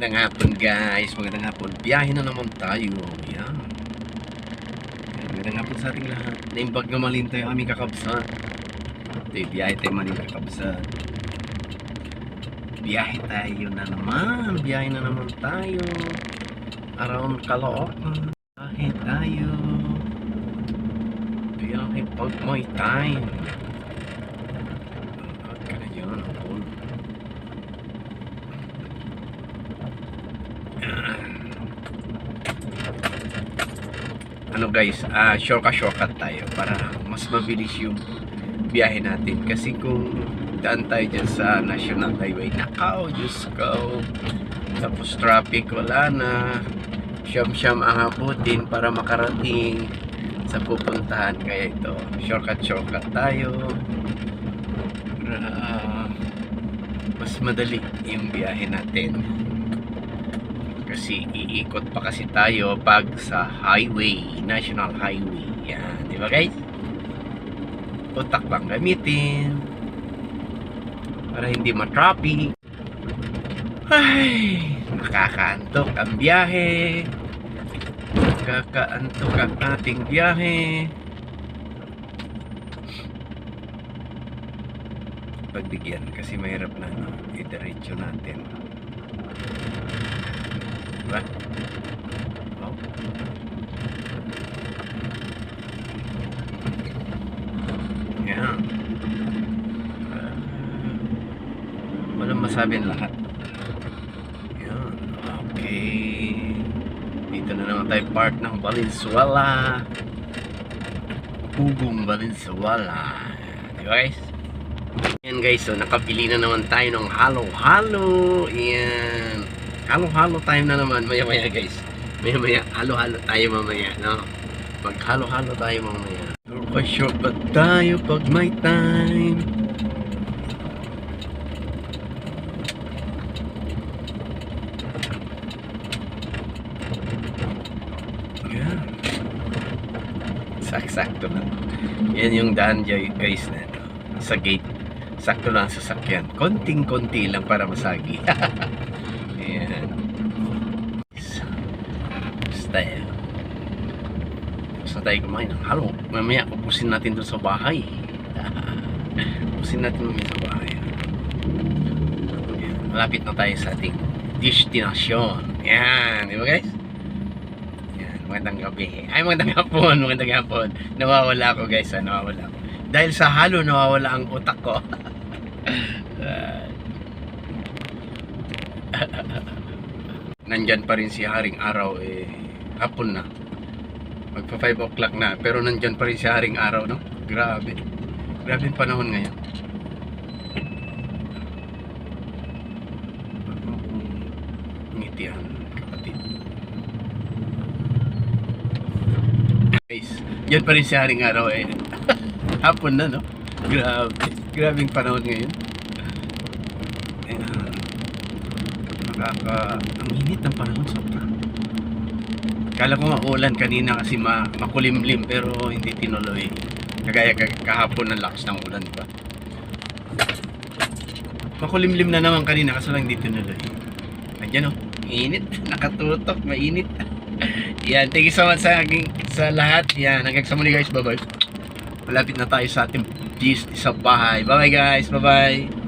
Magandang hapon guys, magandang hapon. Biyahe na naman tayo. Yan. Magandang hapon sa ating lahat. Naimbag na malin tayo aming kakabsan. Ito, biyahe tayo malin kakabsan. Biyahe tayo na naman. Biyahe na naman tayo. Around Caloocan. Biyahe tayo. Biyahe pag may time. Ka na dyan, ako. Ano guys, ah shortcut shortcut tayo para mas mabilis yung biyahe natin. Kasi kung daan tayo dyan sa National Highway, nakaw, Diyos ko. Tapos traffic, wala na. Siyam-siyam ang abutin para makarating sa pupuntahan. Kaya ito, shortcut shortcut tayo. Para mas madali yung biyahe natin kasi iikot pa kasi tayo pag sa highway, national highway. Yan, di ba guys? Utak lang gamitin para hindi matraffic. Ay, nakakaantok ang biyahe. Nakakaantok ang ating biyahe. Pagbigyan kasi mahirap na no, idiretso natin. Diba? Oh. Masabi ang lahat. Yan. Okay. Dito na naman tayo part ng Valenzuela. Ugong Valenzuela. Di guys? Yan guys, so nakabili na naman tayo ng halo-halo. Yan. Halo-halo time na naman maya-maya guys. Maya-maya, halo-halo tayo mamaya, no? Mag-halo-halo tayo mamaya. Shortcut tayo pag may time. Yan. Sak-sakto lang. Yan yung daan guys na. Sa gate. Sakto lang sa sasakyan. Konting-konti lang para masagi. Basta tayo kumain ng halo. Mamaya upusin natin doon sa bahay. upusin natin mamaya sa bahay. Malapit na tayo sa ating destinasyon. Yan. Di ba guys? Yan. Magandang gabi. Ay, magandang hapon. Magandang hapon. Nawawala ako guys. Ah, nawawala ako. Dahil sa halo, nawawala ang utak ko. Nandyan pa rin si Haring Araw eh hapon na magpa 5 o'clock na. Pero nandyan pa rin si Haring Araw no? Grabe. Grabe yung panahon ngayon. Ngitihan kapatid. Guys yan pa rin si Haring Araw eh. Hapon na no? Grabe. Grabe yung panahon ngayon. Nakaka... Ang init ng panahon sobra. Kala ko maulan kanina kasi ma makulimlim pero hindi tinuloy. Kagaya kag- kahapon ng lakas ng ulan pa. Makulimlim na naman kanina kasi lang hindi tinuloy. Nandiyan oh, init. Nakatutok, mainit. Yan, thank you so much sa, aking, sa lahat. Yan, hanggang sa muli guys. Bye-bye. Malapit na tayo sa ating bis sa bahay. Bye-bye guys. Bye-bye.